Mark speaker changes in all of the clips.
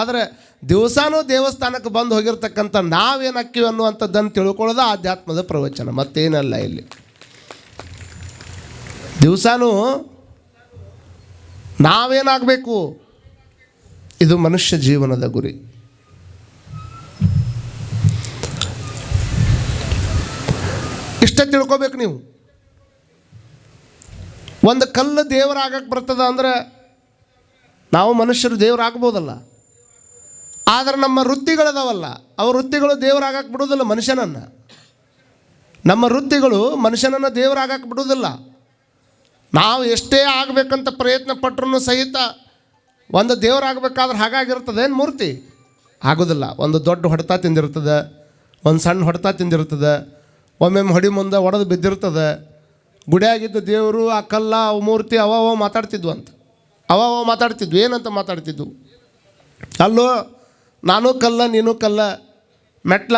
Speaker 1: ಆದರೆ ದಿವಸಾನೂ ದೇವಸ್ಥಾನಕ್ಕೆ ಬಂದು ಹೋಗಿರ್ತಕ್ಕಂಥ ನಾವೇನು ಅಕ್ಕಿವಿ ಅನ್ನುವಂಥದ್ದನ್ನು ತಿಳ್ಕೊಳ್ಳೋದು ಆಧ್ಯಾತ್ಮದ ಪ್ರವಚನ, ಮತ್ತೇನಲ್ಲ ಇಲ್ಲಿ. ದಿವಸಾನೂ ನಾವೇನಾಗಬೇಕು? ಇದು ಮನುಷ್ಯ ಜೀವನದ ಗುರಿ. ಇಷ್ಟ ತಿಳ್ಕೊಬೇಕು ನೀವು. ಒಂದು ಕಲ್ಲು ದೇವರಾಗಕ್ಕೆ ಬರ್ತದ ಅಂದರೆ ನಾವು ಮನುಷ್ಯರು ದೇವರಾಗ್ಬೋದಲ್ಲ. ಆದರೆ ನಮ್ಮ ವೃತ್ತಿಗಳದವಲ್ಲ. ಅವ ವೃತ್ತಿಗಳು ದೇವರಾಗಕ್ಕೆ ಬಿಡುವುದಿಲ್ಲ ಮನುಷ್ಯನನ್ನು. ನಮ್ಮ ವೃತ್ತಿಗಳು ಮನುಷ್ಯನನ್ನು ದೇವರಾಗಕ್ಕೆ ಬಿಡುವುದಿಲ್ಲ ನಾವು ಎಷ್ಟೇ ಆಗಬೇಕಂತ ಪ್ರಯತ್ನ ಪಟ್ಟರು ಸಹಿತ ಒಂದು ದೇವರಾಗಬೇಕಾದ್ರೆ ಹಾಗಾಗಿರ್ತದೆ ಏನು ಮೂರ್ತಿ? ಆಗೋದಿಲ್ಲ. ಒಂದು ದೊಡ್ಡ ಹೊಡೆತ ತಿಂದಿರ್ತದೆ, ಒಂದು ಸಣ್ಣ ಹೊಡೆತ ತಿಂದಿರ್ತದೆ ಒಮ್ಮೆಮ್ಮೆ ಹೊಡಿ ಮುಂದೆ ಒಡೆದು ಬಿದ್ದಿರ್ತದೆ. ಗುಡಿಯಾಗಿದ್ದ ದೇವರು ಆ ಕಲ್ಲ ಅವು ಮೂರ್ತಿ ಅವ ಮಾತಾಡ್ತಿದ್ವು ಅಂತ. ಅವ ಮಾತಾಡ್ತಿದ್ವು. ಏನಂತ ಮಾತಾಡ್ತಿದ್ವು? ಅಲ್ಲೋ ನಾನು ಕಲ್ಲ, ನೀನು ಕಲ್ಲ. ಮೆಟ್ಲ,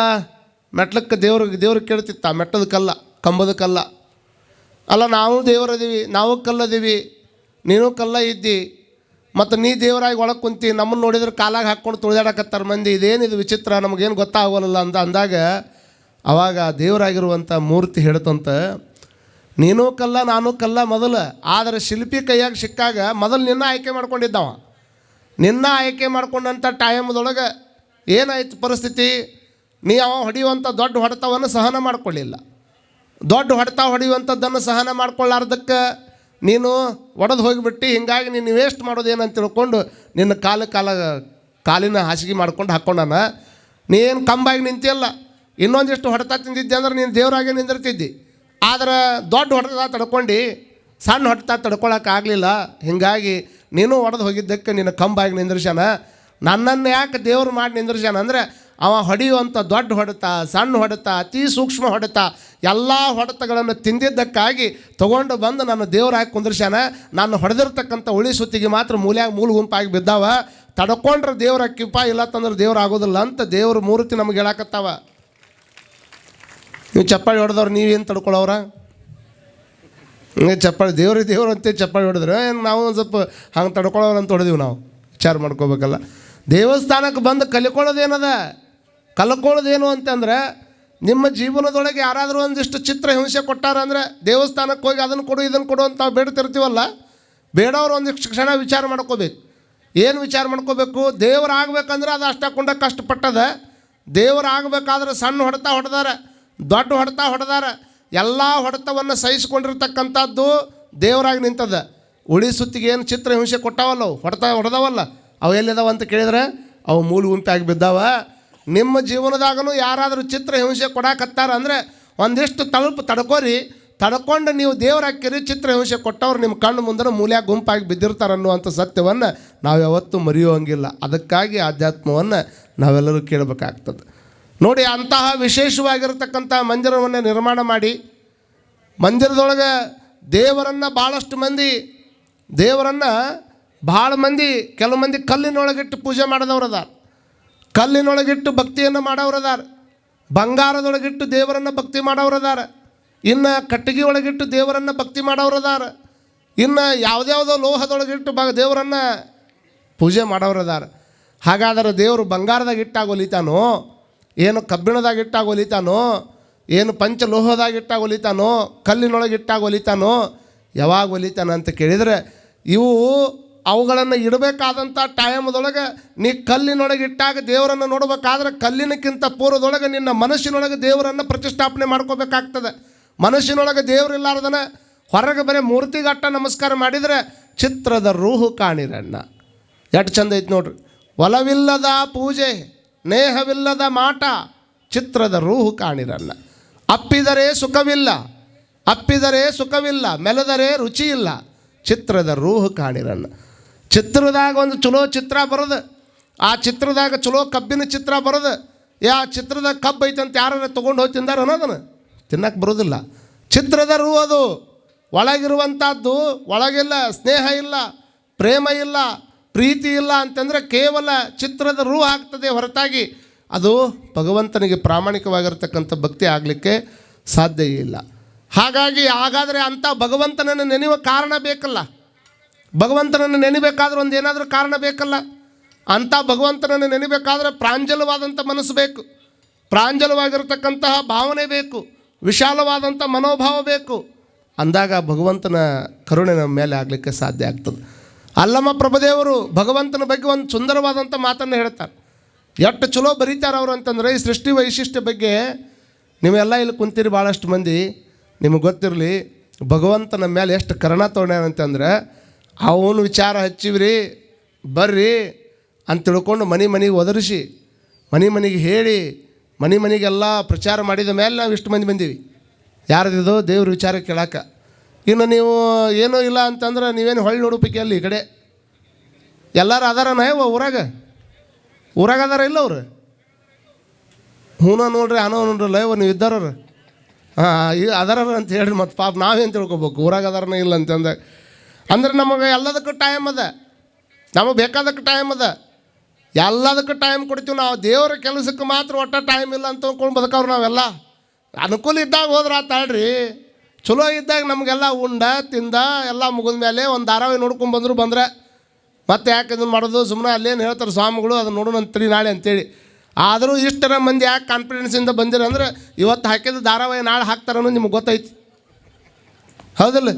Speaker 1: ಮೆಟ್ಲಕ್ಕೆ ದೇವ್ರ ದೇವ್ರಿಗೆ ಕೇಳ್ತಿತ್ತ, ಮೆಟ್ಟದ ಕಲ್ಲ, ಕಂಬದ ಕಲ್ಲ. ಅಲ್ಲ, ನಾವು ದೇವರದೀವಿ ನಾವು ಕಲ್ಲದೀವಿ, ನೀನು ಕಲ್ಲ ಇದ್ದಿ. ಮತ್ತು ನೀ ದೇವರಾಗಿ ಒಳಗೆ ಕುಂತಿ ನಮ್ಮನ್ನು ನೋಡಿದ್ರೆ ಕಾಲಾಗ ಹಾಕ್ಕೊಂಡು ತುಳಿದಾಡಕತ್ತಾರ ಮಂದಿ. ಇದೇನಿದು ವಿಚಿತ್ರ, ನಮಗೇನು ಗೊತ್ತಾಗೋಲ್ಲ ಅಂತ ಅಂದಾಗ ಅವಾಗ ದೇವರಾಗಿರುವಂಥ ಮೂರ್ತಿ ಹೇಳ್ತಂತ, ನೀನು ಕಲ್ಲ, ನಾನು ಕಲ್ಲ ಮೊದಲು. ಆದರೆ ಶಿಲ್ಪಿ ಕೈಯಾಗ ಸಿಕ್ಕಾಗ ಮೊದಲು ನಿನ್ನ ಆಯ್ಕೆ ಮಾಡ್ಕೊಂಡಿದ್ದವ. ನಿನ್ನ ಆಯ್ಕೆ ಮಾಡ್ಕೊಂಡಂಥ ಟೈಮ್ದೊಳಗೆ ಏನಾಯ್ತು ಪರಿಸ್ಥಿತಿ? ನೀ ಅವ ಹೊಡೆಯುವಂಥ ದೊಡ್ಡ ಹೊಡೆತವನ್ನು ಸಹನ ಮಾಡಿಕೊಳ್ಳಿಲ್ಲ. ದೊಡ್ಡ ಹೊಡೆತ ಹೊಡೆಯುವಂಥದ್ದನ್ನು ಸಹನ ಮಾಡ್ಕೊಳ್ಳಾರ್ದಕ್ಕೆ ನೀನು ಒಡೆದು ಹೋಗಿಬಿಟ್ಟು, ಹಿಂಗಾಗಿ ನೀನು ವೇಸ್ಟ್ ಮಾಡೋದೇನಂತ ತಿಳ್ಕೊಂಡು ನಿನ್ನ ಕಾಲ ಕಾಲ, ಕಾಲಿನ ಹಾಸಿಗೆ ಮಾಡ್ಕೊಂಡು ಹಾಕ್ಕೊಂಡಾನ. ನೀನು ಕಂಬಾಗಿ ನಿಂತಿಲ್ಲ ಇನ್ನೊಂದಿಷ್ಟು ಹೊಡೆತ ತಿಂದಿದ್ದೆ ಅಂದ್ರೆ ನೀನು ದೇವರಾಗೆ ನಿಂದಿರ್ತಿದ್ದಿ. ಆದ್ರೆ ದೊಡ್ಡ ಹೊಡೆತ ತಡ್ಕೊಂಡು ಸಣ್ಣ ಹೊಡೆತ ತಡ್ಕೊಳಕ್ಕಾಗಲಿಲ್ಲ. ಹಿಂಗಾಗಿ ನೀನು ಹೊಡೆದು ಹೋಗಿದ್ದಕ್ಕೆ ನಿನ್ನ ಕಂಬಾಗಿ ನಿಂದ್ರಿಸ್ಯಾನ? ನನ್ನನ್ನು ಯಾಕೆ ದೇವ್ರು ಮಾಡಿ ನಿಂದ್ರಿಸ್ಯಾನ? ಅಂದರೆ ಅವ ಹೊಡೆಯುವಂಥ ದೊಡ್ಡ ಹೊಡೆತ, ಸಣ್ಣ ಹೊಡೆತ, ಅತಿ ಸೂಕ್ಷ್ಮ ಹೊಡೆತ, ಎಲ್ಲ ಹೊಡೆತಗಳನ್ನು ತಿಂದಿದ್ದಕ್ಕಾಗಿ ತೊಗೊಂಡು ಬಂದು ನನ್ನ ದೇವರಾಗಿ ಕುಂದ್ರಿಸ್ಯಾನ? ನಾನು ಹೊಡೆದಿರ್ತಕ್ಕಂಥ ಉಳಿ ಸುತ್ತಿಗೆ ಮಾತ್ರ ಮೂಲ್ಯಾಗ ಮೂಲ ಗುಂಪಾಗಿ ಬಿದ್ದಾವ? ತಡ್ಕೊಂಡ್ರೆ ದೇವ್ರ ಕಿಪ್ಪ ಇಲ್ಲ ತಂದ್ರೆ ದೇವ್ರು ಆಗೋದಿಲ್ಲ ಅಂತ ದೇವ್ರ ಮೂರ್ತಿ ನಮ್ಗೆ ಹೇಳಕತ್ತಾವ. ನೀವು ಚಪ್ಪಾಳಿ ಹೊಡೆದವ್ರು ನೀವೇನು ತಡ್ಕೊಳ್ಳೋರ ಚಪ್ಪಾಳಿ, ದೇವ್ರಿ, ದೇವ್ರು ಅಂತ ಚಪ್ಪಾಳಿ ಹೊಡೆದ್ರೆ ಏನು ನಾವು ಒಂದು ಸ್ವಲ್ಪ ಹಂಗೆ ತಡ್ಕೊಳ್ಳೋರು ಅಂತ ಹೊಡೆದೀವಿ ನಾವು. ವಿಚಾರ ಮಾಡ್ಕೋಬೇಕಲ್ಲ. ದೇವಸ್ಥಾನಕ್ಕೆ ಬಂದು ಕಲಿಕೊಳ್ಳೋದೇನದ ಕಲ್ಕೊಳ್ಳೋದೇನು ಅಂತಂದ್ರೆ, ನಿಮ್ಮ ಜೀವನದೊಳಗೆ ಯಾರಾದರೂ ಒಂದಿಷ್ಟು ಚಿತ್ರ ಹಿಂಸೆ ಕೊಟ್ಟಾರ ಅಂದರೆ ದೇವಸ್ಥಾನಕ್ಕೆ ಹೋಗಿ ಅದನ್ನು ಕೊಡು, ಇದನ್ನು ಕೊಡು ಅಂತ ನಾವು ಬೇಡ್ತಿರ್ತೀವಲ್ಲ, ಬೇಡವ್ರು ಒಂದಿಷ್ಟು ಕ್ಷಣ ವಿಚಾರ ಮಾಡ್ಕೋಬೇಕು. ಏನು ವಿಚಾರ ಮಾಡ್ಕೋಬೇಕು? ದೇವರಾಗಬೇಕಂದ್ರೆ ಅದು ಅಷ್ಟಕ್ಕೊಂಡ ಕಷ್ಟಪಟ್ಟದ. ದೇವರಾಗಬೇಕಾದ್ರೆ ಸಣ್ಣ ಹೊಡೆತ ಹೊಡೆದಾರ, ದೊಡ್ಡ ಹೊಡೆತ ಹೊಡೆದಾರ. ಎಲ್ಲ ಹೊಡೆತವನ್ನು ಸಹಿಸಿಕೊಂಡಿರ್ತಕ್ಕಂಥದ್ದು ದೇವರಾಗಿ ನಿಂತದ. ಉಳಿ ಸುತ್ತಿಗೆ ಏನು ಚಿತ್ರ ಹಿಂಸೆ ಕೊಟ್ಟಾವಲ್ಲ ಅವು? ಹೊಡೆತ, ಹೊಡೆದವಲ್ಲ? ಅವು ಎಲ್ಲಿದಾವ ಅಂತ ಕೇಳಿದ್ರೆ, ಅವು ಮೂಲ ಗುಂಪಾಗಿ ಬಿದ್ದಾವ. ನಿಮ್ಮ ಜೀವನದಾಗಲೂ ಯಾರಾದರೂ ಚಿತ್ರ ಹಿಂಸೆ ಕೊಡಾಕತ್ತಾರ ಅಂದರೆ ಒಂದಿಷ್ಟು ತಲುಪು, ತಡ್ಕೋರಿ. ತಡ್ಕೊಂಡು ನೀವು ದೇವರಾಕಿರಿ ಚಿತ್ರ ಹಿಂಸೆ ಕೊಟ್ಟವ್ರು ನಿಮ್ಮ ಕಣ್ಣು ಮುಂದೆ ಮೂಲ್ಯಾಗ ಗುಂಪಾಗಿ ಬಿದ್ದಿರ್ತಾರೆ ಅನ್ನುವಂಥ ಸತ್ಯವನ್ನು ನಾವು ಯಾವತ್ತೂ ಮರೆಯುವಂಗಿಲ್ಲ ಅದಕ್ಕಾಗಿ ಆಧ್ಯಾತ್ಮವನ್ನು ನಾವೆಲ್ಲರೂ ಕೇಳಬೇಕಾಗ್ತದೆ. ನೋಡಿ ಅಂತಹ ವಿಶೇಷವಾಗಿರತಕ್ಕಂಥ ಮಂದಿರವನ್ನು ನಿರ್ಮಾಣ ಮಾಡಿ ಮಂದಿರದೊಳಗೆ ದೇವರನ್ನು ಭಾಳಷ್ಟು ಮಂದಿ, ದೇವರನ್ನು ಭಾಳ ಮಂದಿ, ಕೆಲವು ಮಂದಿ ಕಲ್ಲಿನೊಳಗಿಟ್ಟು ಪೂಜೆ ಮಾಡಿದವ್ರು ಅದಾರ. ಕಲ್ಲಿನೊಳಗಿಟ್ಟು ಭಕ್ತಿಯನ್ನು ಮಾಡೋರು ಅದಾರ. ಬಂಗಾರದೊಳಗಿಟ್ಟು ದೇವರನ್ನು ಭಕ್ತಿ ಮಾಡೋರು ಅದಾರ. ಇನ್ನು ಕಟ್ಟಿಗೆ ಒಳಗಿಟ್ಟು ದೇವರನ್ನು ಭಕ್ತಿ ಮಾಡೋರು ಅದಾರ. ಇನ್ನು ಯಾವುದ್ಯಾವುದೋ ಲೋಹದೊಳಗಿಟ್ಟು ಬ ದೇವರನ್ನು ಪೂಜೆ ಮಾಡೋರು ಅದಾರ. ಹಾಗಾದರೆ ದೇವರು ಬಂಗಾರದಾಗ ಇಟ್ಟಾಗ ಒಲಿತಾನೋ ಏನು ಕಬ್ಬಿಣದಾಗ ಇಟ್ಟಾಗ ಒಲಿತಾನೋ ಏನು ಪಂಚಲೋಹದಾಗ ಇಟ್ಟಾಗ ಒಲಿತಾನೋ ಕಲ್ಲಿನೊಳಗೆ ಇಟ್ಟಾಗ ಒಲಿತಾನೋ ಯಾವಾಗ ಒಲಿತಾನ ಅಂತ ಕೇಳಿದರೆ, ಇವು ಅವುಗಳನ್ನು ಇಡಬೇಕಾದಂಥ ಟೈಮ್ದೊಳಗೆ ನೀ ಕಲ್ಲಿನೊಳಗೆ ಇಟ್ಟಾಗ ದೇವರನ್ನು ನೋಡಬೇಕಾದ್ರೆ ಕಲ್ಲಿನಕ್ಕಿಂತ ಪೂರ್ವದೊಳಗೆ ನಿನ್ನ ಮನಸ್ಸಿನೊಳಗೆ ದೇವರನ್ನು ಪ್ರತಿಷ್ಠಾಪನೆ ಮಾಡ್ಕೋಬೇಕಾಗ್ತದೆ. ಮನಸ್ಸಿನೊಳಗೆ ದೇವರಿಲ್ಲಾರ್ದನ ಹೊರಗೆ ಬರೀ ಮೂರ್ತಿಗಟ್ಟ ನಮಸ್ಕಾರ ಮಾಡಿದರೆ ಚಿತ್ರದ ರೂಹು ಕಾಣಿರಣ್ಣ. ಎಷ್ಟು ಚಂದ ಐತೆ ನೋಡ್ರಿ. ಒಲವಿಲ್ಲದ ಪೂಜೆ. ನೇಹವಿಲ್ಲದ ಮಾಟ ಚಿತ್ರದ ರೂಹು ಕಾಣಿರಲ್ಲ. ಅಪ್ಪಿದರೆ ಸುಖವಿಲ್ಲ ಅಪ್ಪಿದರೆ ಸುಖವಿಲ್ಲ, ಮೆಲದರೆ ರುಚಿ ಇಲ್ಲ ಚಿತ್ರದ ರೂಹು ಕಾಣಿರಲ್ಲ. ಚಿತ್ರದಾಗ ಒಂದು ಚಲೋ ಚಿತ್ರ ಬರೋದು, ಆ ಚಿತ್ರದಾಗ ಚಲೋ ಕಬ್ಬಿನ ಚಿತ್ರ ಬರೋದು, ಯಾ ಚಿತ್ರದ ಕಬ್ಬು ಐತಂತ ಯಾರು ತೊಗೊಂಡು ಹೋಗಿ ತಿಂದಾರ ಅನ್ನೋದನ್ನು ತಿನ್ನಕ್ಕೆ ಬರೋದಿಲ್ಲ. ಚಿತ್ರದ ರೂ ಅದು ಒಳಗಿರುವಂಥದ್ದು ಒಳಗಿಲ್ಲ, ಸ್ನೇಹ ಇಲ್ಲ, ಪ್ರೇಮ ಇಲ್ಲ ಪ್ರೀತಿ ಇಲ್ಲ ಅಂತಂದರೆ ಕೇವಲ ಚಿತ್ರದ ರೂ ಆಗ್ತದೆ ಹೊರತಾಗಿ. ಅದು ಭಗವಂತನಿಗೆ ಪ್ರಾಮಾಣಿಕವಾಗಿರ್ತಕ್ಕಂಥ ಭಕ್ತಿ ಆಗಲಿಕ್ಕೆ ಸಾಧ್ಯ ಇಲ್ಲ. ಹಾಗಾಗಿ ಹಾಗಾದರೆ ಅಂಥ ಭಗವಂತನನ್ನು ನೆನೆಯುವ ಕಾರಣ ಬೇಕಲ್ಲ. ಭಗವಂತನನ್ನು ನೆನಿಬೇಕಾದ್ರೆ ಒಂದು ಏನಾದರೂ ಕಾರಣ ಬೇಕಲ್ಲ. ಅಂಥ ಭಗವಂತನನ್ನು ನೆನಿಬೇಕಾದ್ರೆ ಪ್ರಾಂಜಲವಾದಂಥ ಮನಸ್ಸು ಬೇಕು. ಪ್ರಾಂಜಲವಾಗಿರ್ತಕ್ಕಂತಹ ಭಾವನೆ ಬೇಕು. ವಿಶಾಲವಾದಂಥ ಮನೋಭಾವ ಬೇಕು. ಅಂದಾಗ ಭಗವಂತನ ಕರುಣೆ ನಮ್ಮ ಮೇಲೆ ಆಗಲಿಕ್ಕೆ ಸಾಧ್ಯ ಆಗ್ತದೆ. ಅಲ್ಲಮ್ಮ ಪ್ರಭದೇವರು ಭಗವಂತನ ಬಗ್ಗೆ ಒಂದು ಸುಂದರವಾದಂಥ ಮಾತನ್ನು ಹೇಳ್ತಾರೆ. ಎಷ್ಟು ಚಲೋ ಬರೀತಾರೆ ಅವರು ಅಂತಂದರೆ, ಈ ಸೃಷ್ಟಿ ವೈಶಿಷ್ಟ್ಯ ಬಗ್ಗೆ ನೀವೆಲ್ಲ ಇಲ್ಲಿ ಕುಂತೀರಿ ಭಾಳಷ್ಟು ಮಂದಿ. ನಿಮಗೆ ಗೊತ್ತಿರಲಿ, ಭಗವಂತನ ಮೇಲೆ ಎಷ್ಟು ಕರುಣ ಅಂತಂದ್ರೆ, ಅವನು ವಿಚಾರ ಹಚ್ಚಿವ್ರಿ, ಬರ್ರಿ ಅಂತ ತಿಳ್ಕೊಂಡು ಮನೆ ಮನೆಗೆ ಒದರಿಸಿ, ಮನೆ ಮನೆಗೆ ಹೇಳಿ, ಮನೆ ಮನೆಗೆಲ್ಲ ಪ್ರಚಾರ ಮಾಡಿದ ಮೇಲೆ ನಾವು ಇಷ್ಟು ಮಂದಿ ಬಂದೀವಿ. ಯಾರದಿದೋ ದೇವ್ರ ವಿಚಾರ ಕೇಳಾಕ. ಇನ್ನು ನೀವು ಏನೂ ಇಲ್ಲ ಅಂತಂದ್ರೆ ನೀವೇನು ಹೊಳ್ಳಿ ನೋಡಬೇಕೆ ಅಲ್ಲಿ ಈ ಕಡೆ? ಎಲ್ಲರೂ ಅದಾರನ ಇವ ಊರಾಗ? ಊರಾಗ ಅದಾರ ಇಲ್ಲ ಅವ್ರು? ಹೂನ ನೋಡ್ರಿ ಅನೋ ನೋಡ್ರಿ ಲೈವ್ ನೀವು ಇದ್ದಾರ ಹಾಂ, ಈ ಅದಾರ ಅಂತ ಹೇಳ್ರಿ ಮತ್ತು ಪಾಪ ನಾವೇನು ತಿಳ್ಕೊಬೇಕು. ಊರಾಗ ಅದಾರನ ಇಲ್ಲ ಅಂತಂದಾಗ ಅಂದ್ರೆ ನಮಗೆ ಎಲ್ಲದಕ್ಕೂ ಟೈಮ್ ಅದ. ನಮಗೆ ಬೇಕಾದಕ್ಕೆ ಟೈಮ್ ಅದ. ಎಲ್ಲದಕ್ಕೂ ಟೈಮ್ ಕೊಡ್ತೀವಿ ನಾವು. ದೇವರ ಕೆಲಸಕ್ಕೆ ಮಾತ್ರ ಒಟ್ಟ ಟೈಮ್ ಇಲ್ಲ ಅಂತ ಅಂದ್ಕೊಂಡು ಬದುಕವ್ರು ನಾವೆಲ್ಲ. ಅನುಕೂಲ ಇದ್ದಾಗ ಹೋದ್ರೆ ಆತಾಳ್ರಿ ಚಲೋ ಇದ್ದಾಗ ನಮಗೆಲ್ಲ ಉಂಡ, ತಿಂದ, ಎಲ್ಲ ಮುಗಿದ ಮೇಲೆ ಒಂದು ಧಾರಾವಾಹಿ ನೋಡ್ಕೊಂಡು ಬಂದರು, ಬಂದರೆ ಮತ್ತೆ ಯಾಕೆ ಇದನ್ನು ಮಾಡೋದು? ಸುಮ್ಮನೆ ಅಲ್ಲೇನು ಹೇಳ್ತಾರೆ ಸ್ವಾಮಿಗಳು ಅದನ್ನು ನೋಡೋಣ ಅಂತೀರಿ ನಾಳೆ ಅಂತೇಳಿ. ಆದರೂ ಇಷ್ಟರ ಮಂದಿ ಯಾಕೆ ಕಾನ್ಫಿಡೆನ್ಸಿಂದ ಬಂದಿರ ಅಂದ್ರೆ ಇವತ್ತು ಹಾಕಿದ ಧಾರಾವಾಹಿ ನಾಳೆ ಹಾಕ್ತಾರೆ ಅನ್ನೋದು ನಿಮ್ಗೆ ಗೊತ್ತೈತಿ. ಹೌದಲ್ಲ?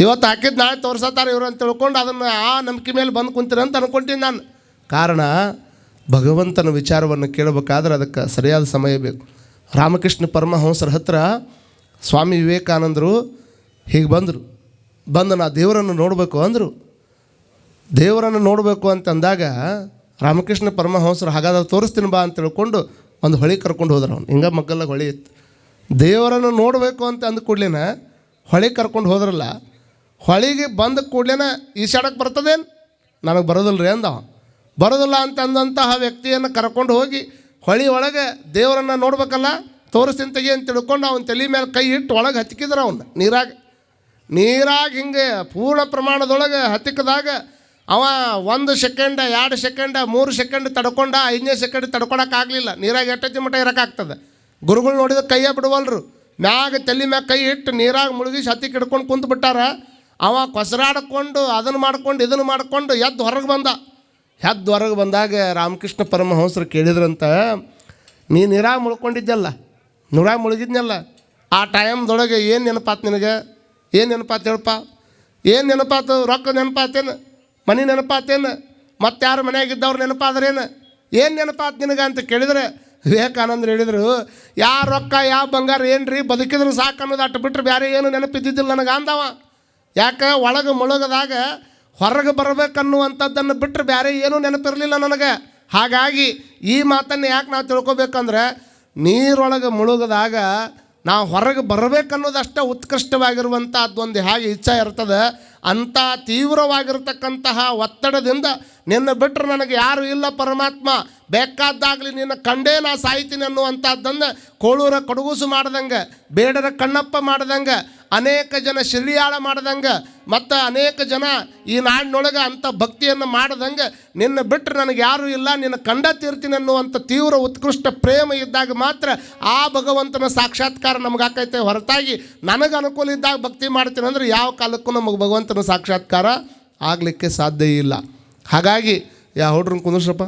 Speaker 1: ಇವತ್ತು ಹಾಕಿದ್ದು ನಾಳೆ ತೋರ್ಸತ್ತಾರೆ ಇವರು ಅಂತ ತಿಳ್ಕೊಂಡು ಅದನ್ನು ಆ ನಂಬಿಕೆ ಮೇಲೆ ಬಂದು ಕುಂತೀರ ಅಂತ ಅಂದ್ಕೊಂತೀನಿ ನಾನು. ಕಾರಣ, ಭಗವಂತನ ವಿಚಾರವನ್ನು ಕೇಳಬೇಕಾದ್ರೆ ಅದಕ್ಕೆ ಸರಿಯಾದ ಸಮಯ ಬೇಕು. ರಾಮಕೃಷ್ಣ ಪರಮಹಂಸರ ಹತ್ರ ಸ್ವಾಮಿ ವಿವೇಕಾನಂದರು ಹೀಗೆ ಬಂದರು. ಬಂದು ನಾ ದೇವರನ್ನು ನೋಡಬೇಕು ಅಂದರು. ದೇವರನ್ನು ನೋಡಬೇಕು ಅಂತಂದಾಗ ರಾಮಕೃಷ್ಣ ಪರಮಹಂಸರು ಹಾಗಾದ್ರೆ ತೋರಿಸ್ತೀನಿ ಬಾ ಅಂತ ತಿಳ್ಕೊಂಡು ಒಂದು ಹೊಳಿ ಕರ್ಕೊಂಡು ಹೋದ್ರು ಅವ್ನು. ಹಿಂಗೆ ಮಗ್ಗಲ್ಲ ಹೊಳಿ ಇತ್ತು. ದೇವರನ್ನು ನೋಡಬೇಕು ಅಂತ ಅಂದ ಕೂಡ್ಲೇನ ಹೊಳಿ ಕರ್ಕೊಂಡು ಹೋದ್ರಲ್ಲ, ಹೊಳಿಗೆ ಬಂದ ಕೂಡ್ಲೇನ ಈಶಾಡಕ್ಕೆ ಬರ್ತದೇನು? ನನಗೆ ಬರೋದಿಲ್ಲ ರೀ ಅಂದ ಅವ. ಬರೋದಿಲ್ಲ ಅಂತ ಅಂದಂತಹ ವ್ಯಕ್ತಿಯನ್ನು ಕರ್ಕೊಂಡು ಹೋಗಿ ಹೊಳಿ ಒಳಗೆ ದೇವರನ್ನು ನೋಡ್ಬೇಕಲ್ಲ ತೋರಿಸ್ತೀನಿ ತೆಗಿ ಅಂತ ತಿಳ್ಕೊಂಡು ಅವನ ತಲೆ ಮೇಲೆ ಕೈ ಇಟ್ಟು ಒಳಗೆ ಹತ್ತಿಕಿದ್ರು ಅವನ್ನ ನೀರಾಗ. ನೀರಾಗ ಹಿಂಗೆ ಪೂರ್ಣ ಪ್ರಮಾಣದೊಳಗೆ ಹತ್ತಿಕ್ಕದಾಗ ಅವ ಒಂದು ಸೆಕೆಂಡ, ಎರಡು ಸೆಕೆಂಡ, ಮೂರು ಸೆಕೆಂಡ್ ತಡ್ಕೊಂಡ, ಐದನೇ ಸೆಕೆಂಡ್ ತಡ್ಕೊಳಕ್ಕಾಗಲಿಲ್ಲ ನೀರಾಗ ಎಟ್ಟತಿ ಮಟ್ಟ ಇರೋಕ್ಕಾಗ್ತದೆ ಗುರುಗಳು ನೋಡಿದ ಕೈಯ ಬಿಡುವಲ್ರು. ಮ್ಯಾಗ ತಲೆ ಮ್ಯಾಗ ಕೈ ಇಟ್ಟು ನೀರಾಗ ಮುಳುಗಿಸಿ ಹತ್ತಿ ಕಿಡ್ಕೊಂಡು ಕುಂತು ಬಿಟ್ಟಾರ. ಅವ ಕೊಸರಾಡ್ಕೊಂಡು ಅದನ್ನು ಮಾಡ್ಕೊಂಡು ಇದನ್ನು ಮಾಡ್ಕೊಂಡು ಎದ್ದು ಹೊರಗೆ ಬಂದ. ಎದ್ದು ಹೊರಗೆ ಬಂದಾಗ ರಾಮಕೃಷ್ಣ ಪರಮಹಂಸರು ಕೇಳಿದ್ರಂತ, ನೀ ನೀರಾಗ ಮುಳ್ಕೊಂಡಿದ್ದಲ್ಲ ನೀರಾಗ ಮುಳುಗಿದ್ನಲ್ಲ, ಆ ಟೈಮ್ದೊಳಗೆ ಏನು ನೆನಪಾತು ನಿನಗೆ? ಏನು ನೆನಪಾತು ಹೇಳಪ್ಪ? ಏನು ನೆನಪಾತು? ರೊಕ್ಕ ನೆನಪಾತೇನು? ಮನೆ ನೆನಪಾತೇನು? ಮತ್ತೆ ಯಾರು ಮನೆಯಾಗಿದ್ದವ್ರು ನೆನಪಾದ್ರೇನು? ಏನು ನೆನಪಾತು ನಿನಗೆ ಅಂತ ಕೇಳಿದ್ರೆ ವಿವೇಕಾನಂದರು ಹೇಳಿದರು ಯಾವ ರೊಕ್ಕ ಯಾವ ಬಂಗಾರ ಏನು ರೀ ಬದುಕಿದ್ರು ಸಾಕು ಅನ್ನೋದು ಅಟ್ಟು ಬಿಟ್ಟರೆ ಬೇರೆ ಏನು ನೆನಪಿದ್ದಿದ್ದಿಲ್ಲ ನನಗೆ ಅಂದವ. ಯಾಕೆ? ಒಳಗೆ ಮುಳುಗದಾಗ ಹೊರಗೆ ಬರಬೇಕನ್ನುವಂಥದ್ದನ್ನು ಬಿಟ್ಟರೆ ಬೇರೆ ಏನೂ ನೆನಪಿರಲಿಲ್ಲ ನನಗೆ. ಹಾಗಾಗಿ ಈ ಮಾತನ್ನು ಯಾಕೆ ನಾವು ತಿಳ್ಕೊಬೇಕಂದ್ರೆ ನೀರೊಳಗೆ ಮುಳುಗದಾಗ ನಾವು ಹೊರಗೆ ಬರಬೇಕನ್ನೋದಷ್ಟೇ ಉತ್ಕೃಷ್ಟವಾಗಿರುವಂಥ ಅದೊಂದು ಹೇಗೆ ಇಚ್ಛೆ ಇರ್ತದೆ ಅಂಥ ತೀವ್ರವಾಗಿರ್ತಕ್ಕಂತಹ ಒತ್ತಡದಿಂದ ನಿನ್ನ ಬಿಟ್ಟರೆ ನನಗೆ ಯಾರು ಇಲ್ಲ ಪರಮಾತ್ಮ. ಬೇಕಾದಾಗಲಿ ನಿನ್ನ ಕಂಡೇ ನಾ ಸಾಯ್ತೀನಿ ಅನ್ನುವಂಥದ್ದನ್ನು ಕೋಳೂರ ಕಡುಗೂಸು ಮಾಡ್ದಂಗೆ, ಬೇಡರ ಕಣ್ಣಪ್ಪ ಮಾಡ್ದಂಗೆ, ಅನೇಕ ಜನ ಶಿರಿಯಾಳ ಮಾಡ್ದಂಗೆ, ಮತ್ತು ಅನೇಕ ಜನ ಈ ನಾಡಿನೊಳಗೆ ಅಂಥ ಭಕ್ತಿಯನ್ನು ಮಾಡ್ದಂಗೆ, ನಿನ್ನ ಬಿಟ್ಟರೆ ನನಗೆ ಯಾರೂ ಇಲ್ಲ, ನಿನ್ನ ಕಂಡ ತೀರ್ತೀನಿ ಅನ್ನುವಂಥ ತೀವ್ರ ಉತ್ಕೃಷ್ಟ ಪ್ರೇಮ ಇದ್ದಾಗ ಮಾತ್ರ ಆ ಭಗವಂತನ ಸಾಕ್ಷಾತ್ಕಾರ ನಮಗಾಕೈತೆ ಹೊರತಾಗಿ ನನಗೆ ಅನುಕೂಲ ಇದ್ದಾಗ ಭಕ್ತಿ ಮಾಡ್ತೀನಿ ಅಂದರೆ ಯಾವ ಕಾಲಕ್ಕೂ ನಮಗೆ ಭಗವಂತನ ಸಾಕ್ಷಾತ್ಕಾರ ಆಗಲಿಕ್ಕೆ ಸಾಧ್ಯ ಇಲ್ಲ. ಹಾಗಾಗಿ ಯಾ ಹುಡ್ರನ್ನ ಕುಂದ್ರಸಪ್ಪ